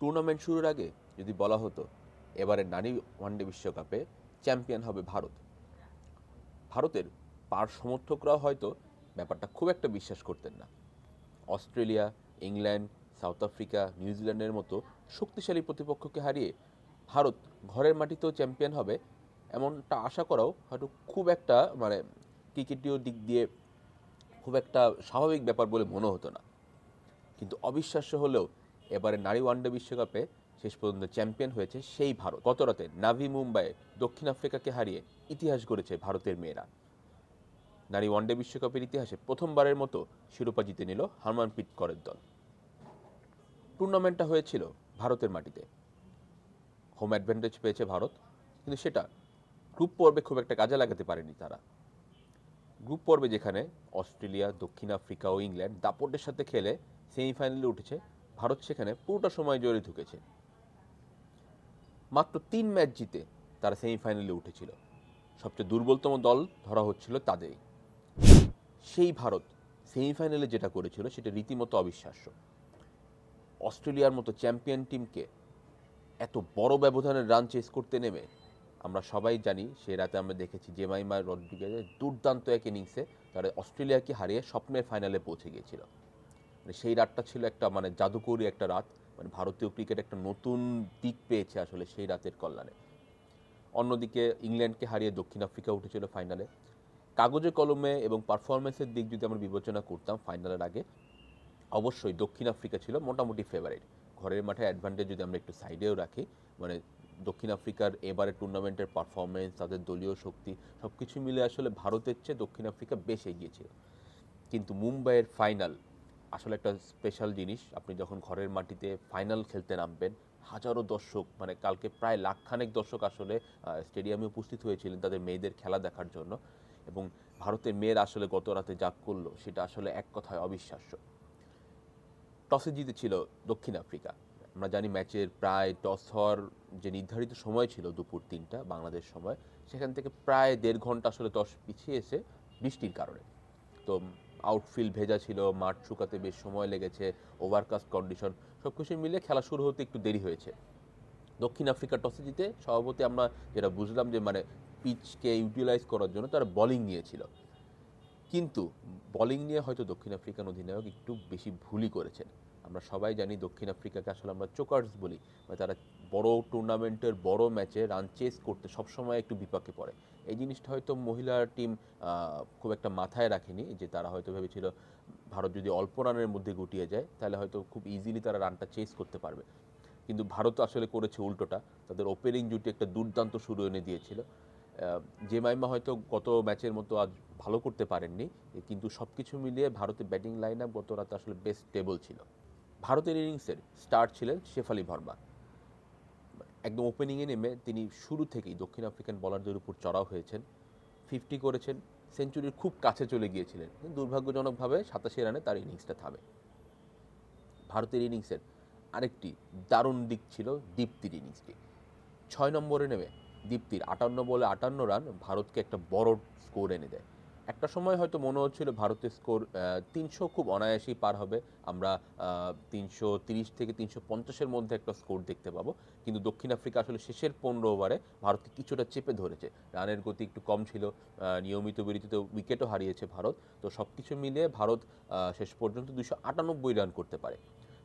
Tournament শুরুর আগে যদি বলা হতো এবারে নারী ওয়ানডে বিশ্বকাপে চ্যাম্পিয়ন হবে ভারত। ভারতের পার সমর্থকরাও হয়তো ব্যাপারটা খুব একটা বিশ্বাস করতেন না। অস্ট্রেলিয়া, ইংল্যান্ড, সাউথ আফ্রিকা, নিউজিল্যান্ডের মতো শক্তিশালী প্রতিপক্ষকে হারিয়ে ভারত ঘরের মাটিতেও চ্যাম্পিয়ন হবে এমনটা আশা করাও হয়তো খুব একটা মানে ক্রিকেটীয় দিক দিয়ে খুব একটা স্বাভাবিক ব্যাপার বলে মনে হতো না। কিন্তু অবিশ্বাস্য হলেও এবারে নারী ওয়ানডে বিশ্বকাপে শেষ পর্যন্ত চ্যাম্পিয়ন হয়েছে সেই ভারত। গত রাতে নাভি মুম্বাইয়ে দক্ষিণ আফ্রিকাকে হারিয়ে ইতিহাস গড়েছে ভারতের মেয়েরা। নারী ওয়ানডে বিশ্বকাপের ইতিহাসে প্রথমবারের মতো শিরোপা জিতে নিল হারমানপ্রীত করের দল। টুর্নামেন্টটা হয়েছিল ভারতের মাটিতে। হোম অ্যাডভান্টেজ পেয়েছে ভারত, কিন্তু সেটা গ্রুপ পর্বে খুব একটা কাজে লাগাতে পারেনি তারা। গ্রুপ পর্বে যেখানে অস্ট্রেলিয়া, দক্ষিণ আফ্রিকা ও ইংল্যান্ড দাপটের সাথে খেলে সেমিফাইনালে উঠেছে ভারত সেখানে পুরোটা সময় জড়িয়ে ঢুকেছে। মাত্র তিন ম্যাচ জিতে তারা সেমিফাইনালে উঠেছিল। সবচেয়ে দুর্বলতম দল ধরা হচ্ছিল তাদেরই। সেই ভারত সেমিফাইনালে যেটা করেছিল সেটা রীতিমতো অবিশ্বাস্য। অস্ট্রেলিয়ার মতো চ্যাম্পিয়ন টিমকে এত বড় ব্যবধানের রান চেস করতে নেমে আমরা সবাই জানি, সে রাতে আমরা দেখেছি জেমাইমা রড্রিগেজের দুর্দান্ত এক ইনিংসে তারা অস্ট্রেলিয়াকে হারিয়ে স্বপ্নের ফাইনালে পৌঁছে গিয়েছিল। মানে সেই রাতটা ছিল একটা মানে জাদুকরী একটা রাত মানে ভারতীয় ক্রিকেট একটা নতুন দিক পেয়েছে আসলে সেই রাতের কল্যাণে। অন্যদিকে ইংল্যান্ডকে হারিয়ে দক্ষিণ আফ্রিকা উঠেছিল ফাইনালে। কাগজে কলমে এবং পারফরমেন্সের দিক যদি আমরা বিবেচনা করতাম ফাইনালের আগে, অবশ্যই দক্ষিণ আফ্রিকা ছিল মোটামুটি ফেভারিট ঘরের মাঠে অ্যাডভান্টেজ যদি আমরা একটু সাইডেও রাখি মানে দক্ষিণ আফ্রিকার এবারে টুর্নামেন্টের পারফরমেন্স তাদের দলীয় শক্তি সব কিছু মিলে আসলে ভারতের চেয়ে দক্ষিণ আফ্রিকা বেশ এগিয়েছিল কিন্তু মুম্বাইয়ের ফাইনাল আসলে একটা স্পেশাল জিনিস, আপনি যখন ঘরের মাটিতে ফাইনাল খেলতে নামবেন, হাজারো দর্শক মানে কালকে প্রায় লাখখানেক দর্শক আসলে স্টেডিয়ামে উপস্থিত হয়েছিলেন তাদের মেয়েদের খেলা দেখার জন্য। এবং ভারতের মেয়েরা আসলে গত রাতে যা করল, সেটা আসলে এক কথায় অবিশ্বাস্য। টসে জিতেছিল দক্ষিণ আফ্রিকা। আমরা জানি ম্যাচের প্রায় টস হওয়ার যে নির্ধারিত সময় ছিল দুপুর তিনটা, বাংলাদেশ সময়, সেখান থেকে প্রায় দেড় ঘণ্টা আসলে টস পিছিয়ে এসে বৃষ্টির কারণে। তো আউটফিল্ড ভেজা ছিল, মাঠ শুকাতে বেশ সময় লেগেছে ওভারকাস্ট কন্ডিশন সব কিছু মিলে খেলা শুরু হতে একটু দেরি হয়েছে। দক্ষিণ আফ্রিকা টসে জিতে সভাপতি আমরা যেটা বুঝলাম যে মানে পিচকে ইউটিলাইজ করার জন্য তারা বোলিং নিয়েছিল। কিন্তু বোলিং নিয়ে হয়তো দক্ষিণ আফ্রিকান অধিনায়ক একটু বেশি ভুলই করেছেন। আমরা সবাই জানি দক্ষিণ আফ্রিকাকে আসলে আমরা চোকার্স বলি মানে তারা বড় টুর্নামেন্টের বড় ম্যাচে রান চেস করতে সবসময় একটু বিপাকে পড়ে। এই জিনিসটা হয়তো মহিলার টিম খুব একটা মাথায় রাখেনি যে তারা হয়তো ভেবেছিল ভারত যদি অল্প রানের মধ্যে গুটিয়ে যায় তাহলে হয়তো খুব ইজিলি তারা রানটা চেস করতে পারবে। কিন্তু ভারত আসলে করেছে উল্টোটা। তাদের ওপেনিং জুটি একটা দুর্দান্ত শুরু এনে দিয়েছিল। আহ, জেমাইমা হয়তো গত ম্যাচের মতো আজ ভালো করতে পারেননি কিন্তু সব কিছু মিলিয়ে ভারতের ব্যাটিং লাইন আপ গত রাতে আসলে বেস্ট স্টেবল ছিল। ভারতের ইনিংসের স্টার ছিলেন শেফালি ভার্মা। একদম ওপেনিংয়ে নেমে তিনি শুরু থেকেই দক্ষিণ আফ্রিকান বলারদের উপর চড়াও হয়েছেন। ফিফটি করেছেন সেঞ্চুরির খুব কাছে চলে গিয়েছিলেন। দুর্ভাগ্যজনকভাবে সাতাশি রানে তার ইনিংসটা থামে। ভারতের ইনিংসের আরেকটি দারুণ দিক ছিল দীপ্তির ইনিংসটি ছয় নম্বরে নেমে দীপ্তির আটান্ন বলে আটান্ন রান ভারতকে একটা বড় স্কোর এনে দেয়। একটা সময় হয়তো মনে হচ্ছিল ভারতের স্কোর তিনশো খুব অনায়াসেই পার হবে। আমরা তিনশো তিরিশ থেকে তিনশো পঞ্চাশের মধ্যে একটা স্কোর দেখতে পাবো। কিন্তু দক্ষিণ আফ্রিকা আসলে শেষের পনেরো ওভারে ভারতকে কিছুটা চেপে ধরেছে। রানের গতি একটু কম ছিল নিয়মিত বিরতিতে উইকেটও হারিয়েছে ভারত। তো সব কিছু মিলিয়ে ভারত শেষ পর্যন্ত দুশো আটানব্বই রান করতে পারে।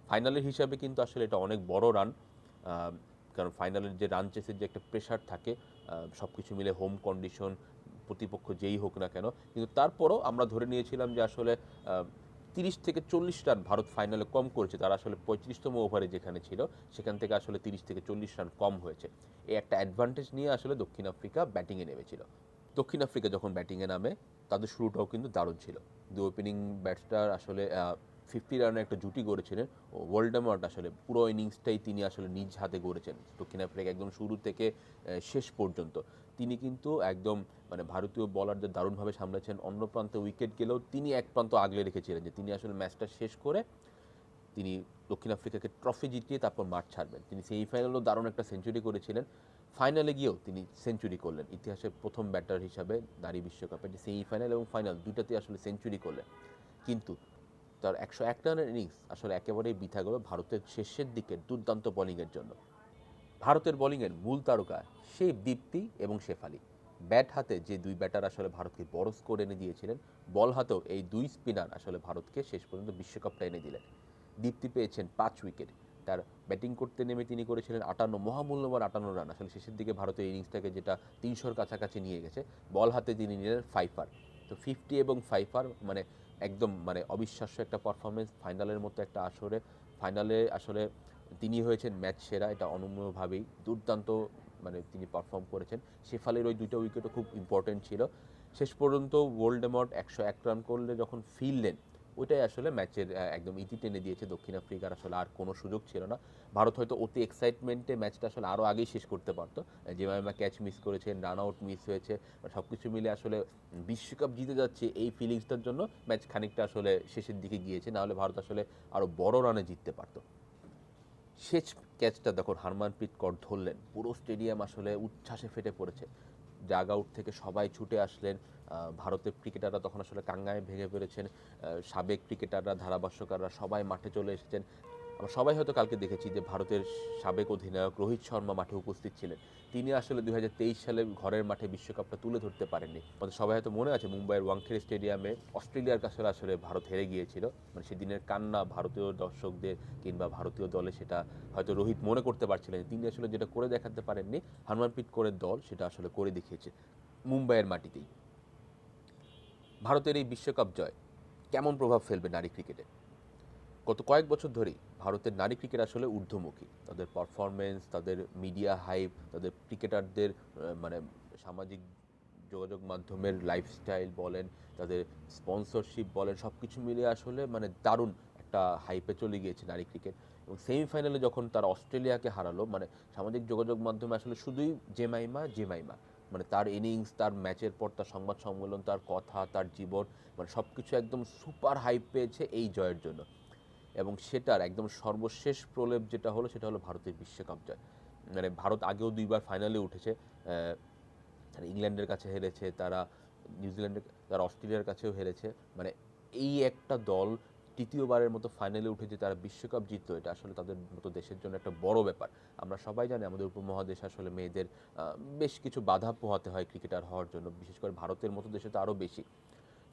ফাইনালের হিসাবে কিন্তু আসলে এটা অনেক বড় রান কারণ ফাইনালের যে রান চেসের যে একটা প্রেশার থাকে সব কিছু মিলে হোম কন্ডিশন প্রতিপক্ষ যেই হোক না কেন, কিন্তু তারপরও আমরা ধরে নিয়েছিলাম যে আসলে তিরিশ থেকে চল্লিশ রান ভারত ফাইনালে কম করেছে, তারা আসলে পঁয়ত্রিশতম ওভারে যেখানে ছিল, সেখান থেকে আসলে তিরিশ থেকে চল্লিশ রান কম হয়েছে। এই একটা অ্যাডভান্টেজ নিয়ে আসলে দক্ষিণ আফ্রিকা ব্যাটিংয়ে নেমেছিল। দক্ষিণ আফ্রিকা যখন ব্যাটিংয়ে নামে, তাদের শুরুটাও কিন্তু দারুণ ছিল। দু ওপেনিং ব্যাটসটার আসলে ফিফটি রানের একটা জুটি গড়েছিলেন। ওয়ার্ল্ডামার্ট আসলে পুরো ইনিংসটাই তিনি আসলে নিজ হাতে গড়েছেন। দক্ষিণ আফ্রিকা একদম শুরু থেকে শেষ পর্যন্ত। তিনি কিন্তু একদম মানে ভারতীয় বলারদের দারুণভাবে সামলেছেন অন্য প্রান্তে উইকেট গেলেও তিনি এক প্রান্ত আগলে রেখেছিলেন যে তিনি আসলে ম্যাচটা শেষ করে তিনি দক্ষিণ আফ্রিকাকে ট্রফি জিতিয়ে তারপর মাঠ ছাড়বেন। তিনি সেমিফাইনালেও দারুণ একটা সেঞ্চুরি করেছিলেন। ফাইনালে গিয়েও তিনি সেঞ্চুরি করলেন। ইতিহাসের প্রথম ব্যাটার হিসাবে নারী বিশ্বকাপে যে সেমিফাইনাল এবং ফাইনাল দুইটাতে আসলে সেঞ্চুরি করলেন। কিন্তু তার একশো এক রানের ইনিংস আসলে একেবারেই বৃথা গেল ভারতের শেষের দিকের দুর্দান্ত বোলিংয়ের জন্য। ভারতের বোলিংয়ের মূল তারকা সেই দীপ্তি এবং শেফালি ব্যাট হাতে যে দুই ব্যাটার আসলে ভারতকে বড় স্কোর এনে দিয়েছিলেন বল হাতেও এই দুই স্পিনার আসলে ভারতকে শেষ পর্যন্ত বিশ্বকাপটা এনে দিলেন। দীপ্তি পেয়েছেন পাঁচ উইকেট তার ব্যাটিং করতে নেমে তিনি করেছিলেন আটান্ন, মহামূল্যবান আটান্ন রান আসলে শেষের দিকে ভারতের ইনিংসটাকে যেটা তিনশোর কাছাকাছি নিয়ে গেছে বল হাতে তিনি নিলেন ফাইফার তো ফিফটি এবং ফাইফার মানে একদম মানে অবিশ্বাস্য একটা পারফরমেন্স ফাইনালের মতো একটা আসরে। ফাইনালে আসলে তিনি হয়েছেন ম্যাচ সেরা, এটা অনন্যভাবেই দুর্দান্ত মানে তিনি পারফর্ম করেছেন। শেফালের ওই দুটো উইকেটও খুব ইম্পর্টেন্ট ছিল। শেষ পর্যন্ত ওয়ার্ল্ড ওল্ডেমট একশো এক রান করলে যখন ফিরলেন ওইটাই আসলে ম্যাচের একদম ইতি টেনে দিয়েছে দক্ষিণ আফ্রিকার। আসলে আর কোনো সুযোগ ছিল না। ভারত হয়তো অতি এক্সাইটমেন্টে ম্যাচটা আসলে আরও আগেই শেষ করতে পারতো। জেমাইমা ক্যাচ মিস করেছেন রান আউট মিস হয়েছে সব কিছু মিলে আসলে বিশ্বকাপ জিতে যাচ্ছে এই ফিলিংসটার জন্য ম্যাচ খানিকটা আসলে শেষের দিকে গিয়েছে। নাহলে ভারত আসলে আরও বড় রানে জিততে পারতো। শেষ ক্যাচটা যখন হারমানপ্রীত কর ধরলেন। পুরো স্টেডিয়াম আসলে উচ্ছ্বাসে ফেটে পড়েছে। জাগ আউট থেকে সবাই ছুটে আসলেন। ভারতের ক্রিকেটাররা তখন আসলে কাঙ্গায় ভেঙে পড়েছেন সাবেক ক্রিকেটাররা, ধারাভাষ্যকাররা সবাই মাঠে চলে এসেছেন। আমরা সবাই হয়তো কালকে দেখেছি যে ভারতের সাবেক অধিনায়ক রোহিত শর্মা মাঠে উপস্থিত ছিলেন। তিনি আসলে দুই হাজার তেইশ সালে ঘরের মাঠে বিশ্বকাপটা তুলে ধরতে পারেননি। আমাদের সবাই হয়তো মনে আছে মুম্বাইয়ের ওয়াংখেড়ে স্টেডিয়ামে অস্ট্রেলিয়ার কাছে আসলে ভারত হেরে গিয়েছিল। মানে সেদিনের কান্না ভারতীয় দর্শকদের কিংবা ভারতীয় দলে সেটা হয়তো রোহিত মনে করতে পারছিলেন তিনি আসলে যেটা করে দেখাতে পারেননি হারমানপ্রীত করে দল সেটা আসলে করে দেখিয়েছে মুম্বাইয়ের মাটিতেই। ভারতের এই বিশ্বকাপ জয় কেমন প্রভাব ফেলবে নারী ক্রিকেটে? গত কয়েক বছর ধরেই ভারতের নারী ক্রিকেট আসলে ঊর্ধ্বমুখী। তাদের পারফরমেন্স তাদের মিডিয়া হাইপ তাদের ক্রিকেটারদের মানে সামাজিক যোগাযোগ মাধ্যমের লাইফস্টাইল বলেন, তাদের স্পন্সরশিপ বলেন সব কিছু মিলিয়ে আসলে মানে দারুণ একটা হাইপে চলে গিয়েছে নারী ক্রিকেট। এবং সেমিফাইনালে যখন তারা অস্ট্রেলিয়াকে হারালো মানে সামাজিক যোগাযোগ মাধ্যমে আসলে শুধুই জেমাইমা জেমাইমা। মানে তার ইনিংস তার ম্যাচের পর তার সংবাদ সম্মেলন, তার কথা, তার জীবন মানে সব কিছু একদম সুপার হাইপ পেয়েছে এই জয়ের জন্য। এবং সেটার একদম সর্বশেষ প্রলেপ যেটা হলো সেটা হলো ভারতের বিশ্বকাপ জয়। মানে ভারত আগেও দুইবার ফাইনালে উঠেছে। আহ, ইংল্যান্ডের কাছে হেরেছে তারা নিউজিল্যান্ডের তারা অস্ট্রেলিয়ার কাছেও হেরেছে। মানে এই একটা দল তৃতীয়বারের মতো ফাইনালে উঠেছে তারা বিশ্বকাপ জিতলো এটা আসলে তাদের মতো দেশের জন্য একটা বড় ব্যাপার। আমরা সবাই জানি আমাদের উপমহাদেশ আসলে মেয়েদের বেশ কিছু বাধা পোহাতে হয় ক্রিকেটার হওয়ার জন্য। বিশেষ করে ভারতের মতো দেশে তো আরও বেশি।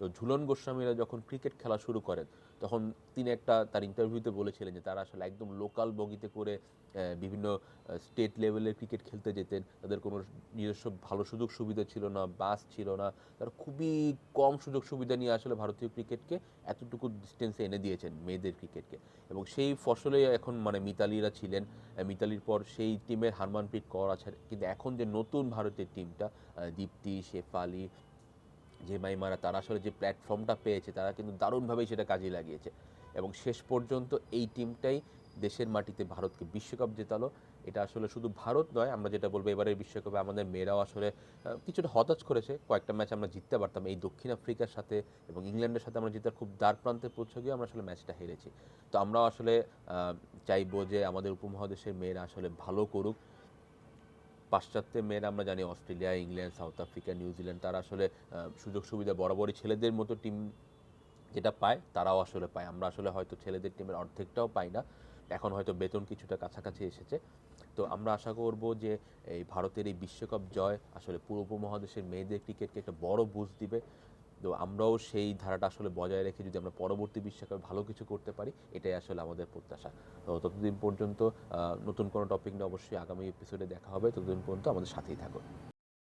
তো ঝুলন গোস্বামীরা যখন ক্রিকেট খেলা শুরু করেন, তখন তিনি একটা তার ইন্টারভিউতে বলেছিলেন যে তারা আসলে একদম লোকাল বগিতে করে বিভিন্ন স্টেট লেভেলের ক্রিকেট খেলতে যেতেন। তাদের কোনো নিজস্ব ভালো সুযোগ সুবিধা ছিল না বাস ছিল না। তারা খুবই কম সুযোগ সুবিধা নিয়ে আসলে ভারতীয় ক্রিকেটকে এতটুকু ডিস্টেন্সে এনে দিয়েছেন মেয়েদের ক্রিকেটকে এবং সেই ফসলে এখন মানে মিতালিরা ছিলেন মিতালির পর সেই টিমের হারমানপ্রীত কর আছে। কিন্তু এখন যে নতুন ভারতের টিমটা দীপ্তি, শেফালি যে মাইমারা, তারা আসলে যে প্ল্যাটফর্মটা পেয়েছে, তারা কিন্তু দারুণভাবেই সেটা কাজে লাগিয়েছে। এবং শেষ পর্যন্ত এই টিমটাই দেশের মাটিতে ভারতকে বিশ্বকাপ জেতালো। এটা আসলে শুধু ভারত নয়, আমরা যেটা বলব এবারের বিশ্বকাপে আমাদের মেয়েরাও আসলে কিছুটা হতাশ করেছে। কয়েকটা ম্যাচ আমরা জিততে পারতাম। এই দক্ষিণ আফ্রিকার সাথে এবং ইংল্যান্ডের সাথে আমরা জিতার খুব দ্বার প্রান্তে পৌঁছে গিয়ে আমরা আসলে ম্যাচটা হেরেছি। তো আমরাও আসলে চাইব যে আমাদের উপমহাদেশের মেয়েরা আসলে ভালো করুক। পাশ্চাত্যের মেয়েরা, আমরা জানি Australia, England, South Africa New Zealand তারা আসলে সুযোগ সুবিধা বরাবরই ছেলেদের মতো টিম যেটা পায়, তারাও আসলে পায়। আমরা আসলে হয়তো ছেলেদের টিমের অর্ধেকটাও পাই না। এখন হয়তো বেতন কিছুটা কাছাকাছি এসেছে। তো আমরা আশা করব যে এই ভারতের এই বিশ্বকাপ জয় আসলে পূর্ব উপমহাদেশের মেয়েদের ক্রিকেটকে একটা বড় বুঝ দিবে। তো আমরাও সেই ধারাটা আসলে বজায় রেখে যদি আমরা পরবর্তী বিশ্বকাপে ভালো কিছু করতে পারি, এটাই আসলে আমাদের প্রত্যাশা। তো ততদিন পর্যন্ত নতুন কোনো টপিক নিয়ে অবশ্যই আগামী এপিসোডে দেখা হবে। ততদিন পর্যন্ত আমাদের সাথেই থাকুন।